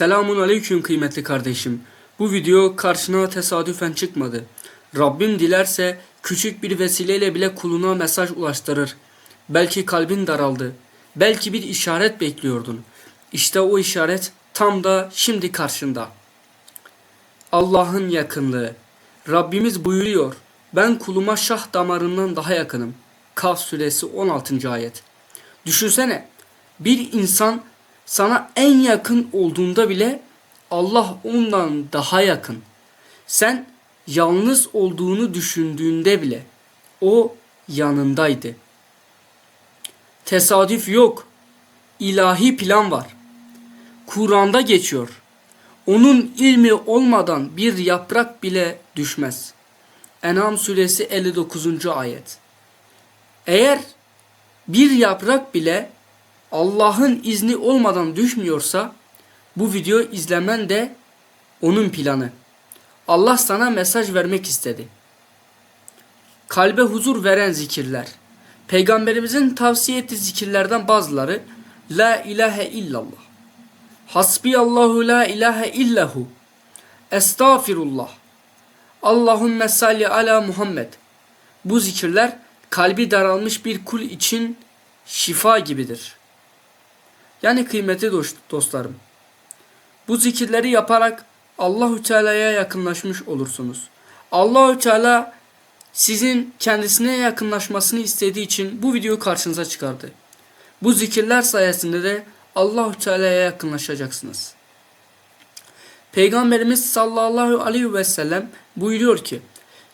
Selamun aleyküm kıymetli kardeşim. Bu video karşına tesadüfen çıkmadı. Rabbim dilerse küçük bir vesileyle bile kuluna mesaj ulaştırır. Belki kalbin daraldı. Belki bir işaret bekliyordun. İşte o işaret tam da şimdi karşında. Allah'ın yakınlığı. Rabbimiz buyuruyor. Ben kuluma şah damarından daha yakınım. Kaf suresi 16. ayet. Düşünsene bir insan sana en yakın olduğunda bile Allah ondan daha yakın. Sen yalnız olduğunu düşündüğünde bile o yanındaydı. Tesadüf yok. İlahi plan var. Kur'an'da geçiyor. Onun ilmi olmadan bir yaprak bile düşmez. En'am suresi 59. ayet. Eğer bir yaprak bile Allah'ın izni olmadan düşmüyorsa bu video izlemen de onun planı. Allah sana mesaj vermek istedi. Kalbe huzur veren zikirler. Peygamberimizin tavsiye ettiği zikirlerden bazıları La ilahe illallah. Hasbiyallahu la ilahe illahu. Estağfirullah. Allahümme salli ala Muhammed. Bu zikirler kalbi daralmış bir kul için şifa gibidir. Yani kıymetli dostlarım. Bu zikirleri yaparak Allahü Teala'ya yakınlaşmış olursunuz. Allahü Teala sizin kendisine yakınlaşmasını istediği için bu videoyu karşınıza çıkardı. Bu zikirler sayesinde de Allahü Teala'ya yakınlaşacaksınız. Peygamberimiz sallallahu aleyhi ve sellem buyuruyor ki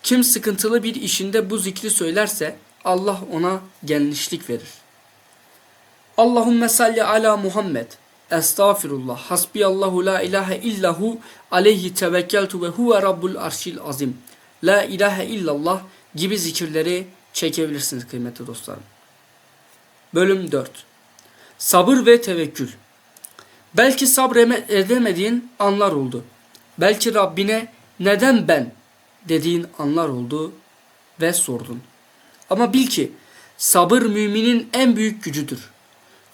kim sıkıntılı bir işinde bu zikri söylerse Allah ona genişlik verir. Allahümme salli ala Muhammed. Estağfirullah. Hasbiyallahu la ilahe illahu aleyhi tevekkeltu ve huve rabbul arşil azim. La ilahe illallah gibi zikirleri çekebilirsiniz kıymetli dostlarım. Bölüm 4. Sabır ve tevekkül. Belki sabredemediğin anlar oldu. Belki Rabbine neden ben dediğin anlar oldu ve sordun. Ama bil ki sabır müminin en büyük gücüdür.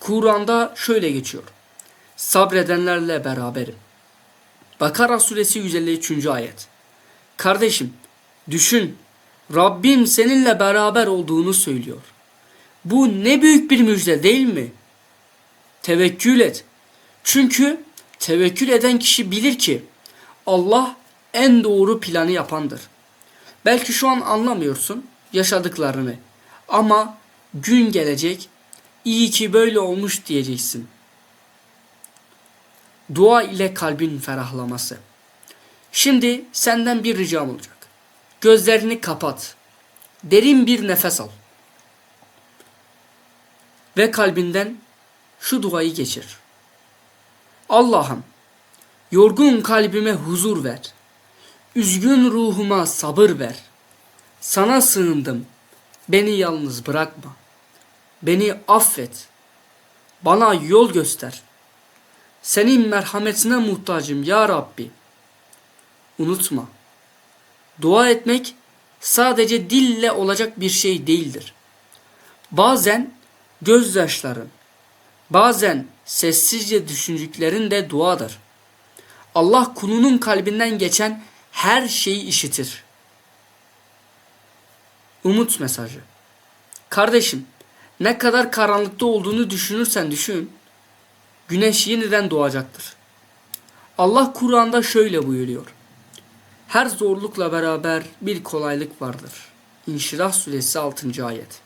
Kur'an'da şöyle geçiyor. Sabredenlerle beraberim. Bakara suresi 153. ayet. Kardeşim düşün Rabbim seninle beraber olduğunu söylüyor. Bu ne büyük bir müjde değil mi? Tevekkül et. Çünkü tevekkül eden kişi bilir ki Allah en doğru planı yapandır. Belki şu an anlamıyorsun yaşadıklarını ama gün gelecek iyi ki böyle olmuş diyeceksin. Dua ile kalbin ferahlaması. Şimdi senden bir ricam olacak. Gözlerini kapat. Derin bir nefes al. Ve kalbinden şu duayı geçir. Allah'ım yorgun kalbime huzur ver. Üzgün ruhuma sabır ver. Sana sığındım. Beni yalnız bırakma. Beni affet. Bana yol göster. Senin merhametine muhtacım ya Rabbi. Unutma. Dua etmek sadece dille olacak bir şey değildir. Bazen gözyaşların, bazen sessizce düşündüklerin de duadır. Allah kulunun kalbinden geçen her şeyi işitir. Umut mesajı. Kardeşim, ne kadar karanlıkta olduğunu düşünürsen düşün, güneş yeniden doğacaktır. Allah Kur'an'da şöyle buyuruyor. Her zorlukla beraber bir kolaylık vardır. İnşirah suresi 6. ayet.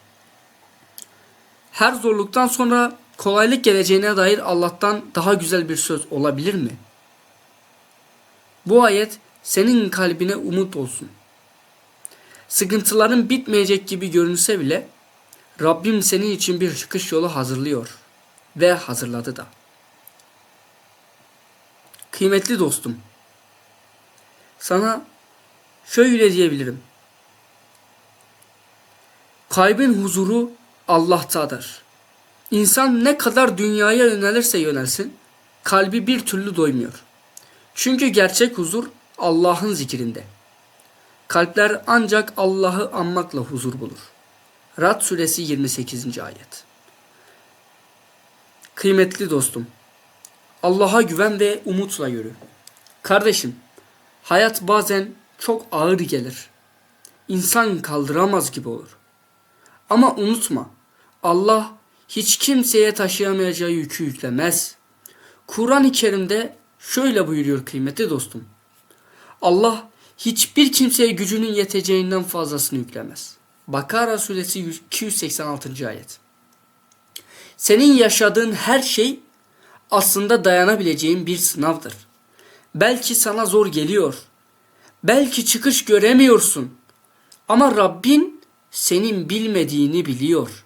Her zorluktan sonra kolaylık geleceğine dair Allah'tan daha güzel bir söz olabilir mi? Bu ayet senin kalbine umut olsun. Sıkıntıların bitmeyecek gibi görünse bile Rabbim senin için bir çıkış yolu hazırlıyor ve hazırladı da. Kıymetli dostum, sana şöyle diyebilirim. Kalbin huzuru Allah'tadır. İnsan ne kadar dünyaya yönelirse yönelsin, kalbi bir türlü doymuyor. Çünkü gerçek huzur Allah'ın zikrinde. Kalpler ancak Allah'ı anmakla huzur bulur. Rad suresi 28. ayet. Kıymetli dostum, Allah'a güven ve umutla yürü. Kardeşim, hayat bazen çok ağır gelir. İnsan kaldıramaz gibi olur. Ama unutma, Allah hiç kimseye taşıyamayacağı yükü yüklemez. Kur'an-ı Kerim'de şöyle buyuruyor kıymetli dostum. Allah hiçbir kimseye gücünün yeteceğinden fazlasını yüklemez. Bakara suresi 286. ayet. Senin yaşadığın her şey aslında dayanabileceğin bir sınavdır. Belki sana zor geliyor. Belki çıkış göremiyorsun. Ama Rabbin senin bilmediğini biliyor.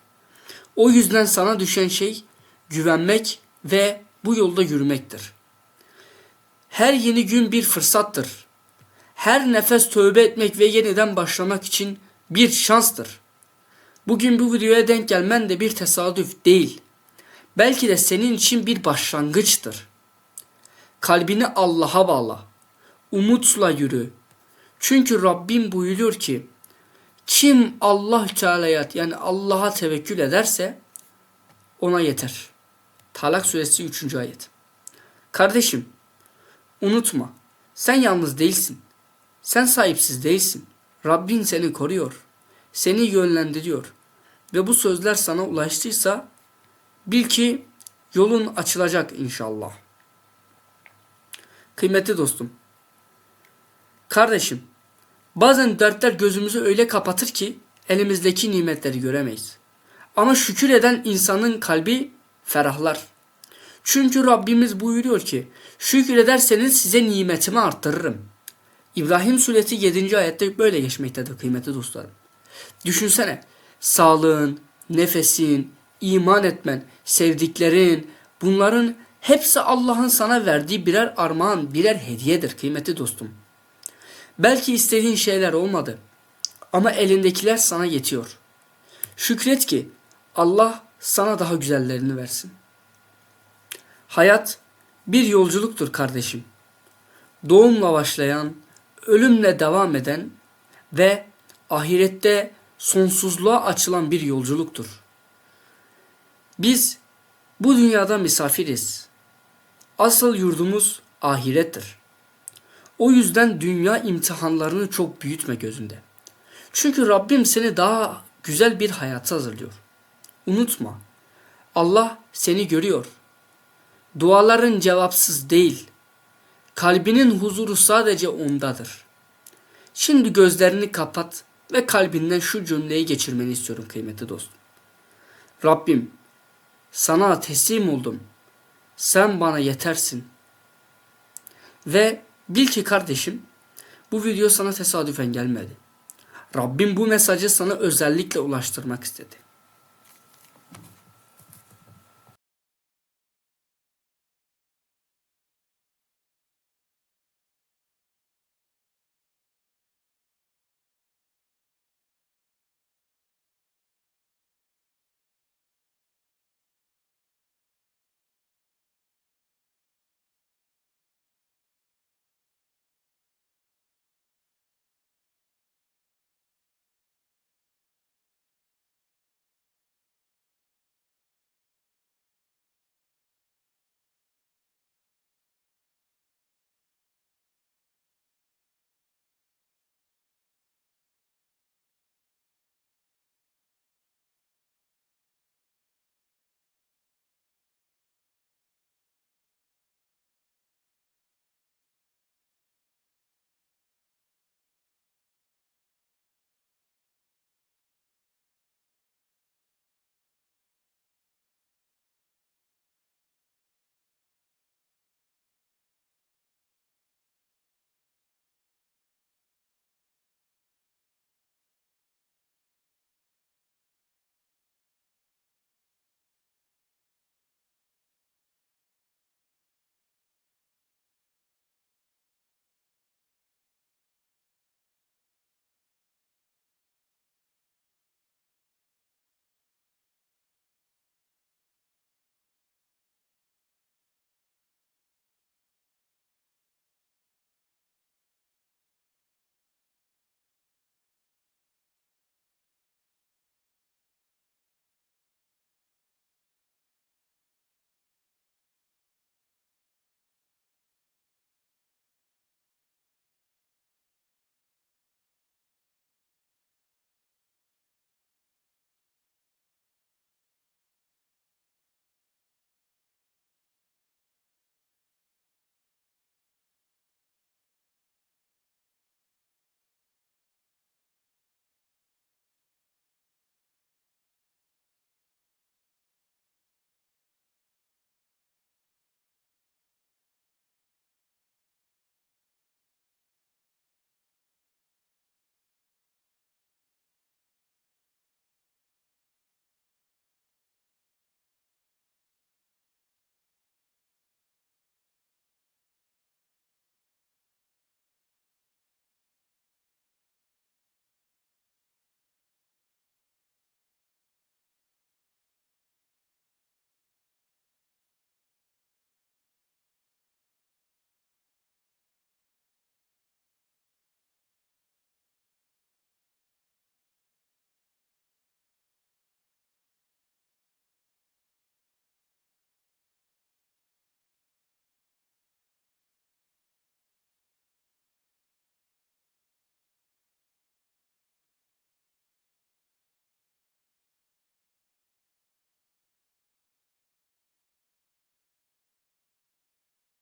O yüzden sana düşen şey güvenmek ve bu yolda yürümektir. Her yeni gün bir fırsattır. Her nefes tövbe etmek ve yeniden başlamak için bir şanstır. Bugün bu videoya denk gelmen de bir tesadüf değil. Belki de senin için bir başlangıçtır. Kalbini Allah'a bağla. Umutla yürü. Çünkü Rabbim buyuruyor ki kim Allah Teala'ya yani Allah'a tevekkül ederse ona yeter. Talak suresi 3. ayet. Kardeşim unutma sen yalnız değilsin. Sen sahipsiz değilsin. Rabbin seni koruyor. Seni yönlendiriyor. Ve bu sözler sana ulaştıysa bil ki yolun açılacak inşallah. Kıymetli dostum. Kardeşim, bazen dertler gözümüzü öyle kapatır ki elimizdeki nimetleri göremeyiz. Ama şükür eden insanın kalbi ferahlar. Çünkü Rabbimiz buyuruyor ki şükür ederseniz size nimetimi arttırırım. İbrahim suresi 7. ayette böyle geçmektedir kıymetli dostlarım. Düşünsene sağlığın, nefesin, iman etmen, sevdiklerin bunların hepsi Allah'ın sana verdiği birer armağan, birer hediyedir kıymetli dostum. Belki istediğin şeyler olmadı ama elindekiler sana yetiyor. Şükret ki Allah sana daha güzellerini versin. Hayat bir yolculuktur kardeşim. Doğumla başlayan, ölümle devam eden ve ahirette sonsuzluğa açılan bir yolculuktur. Biz bu dünyada misafiriz. Asıl yurdumuz ahirettir. O yüzden dünya imtihanlarını çok büyütme gözünde. Çünkü Rabbim seni daha güzel bir hayata hazırlıyor. Unutma. Allah seni görüyor. Duaların cevapsız değil. Kalbinin huzuru sadece ondadır. Şimdi gözlerini kapat ve kalbinden şu cümleyi geçirmeni istiyorum kıymetli dostum. Rabbim sana teslim oldum. Sen bana yetersin. Ve bil ki kardeşim bu video sana tesadüfen gelmedi. Rabbim bu mesajı sana özellikle ulaştırmak istedi.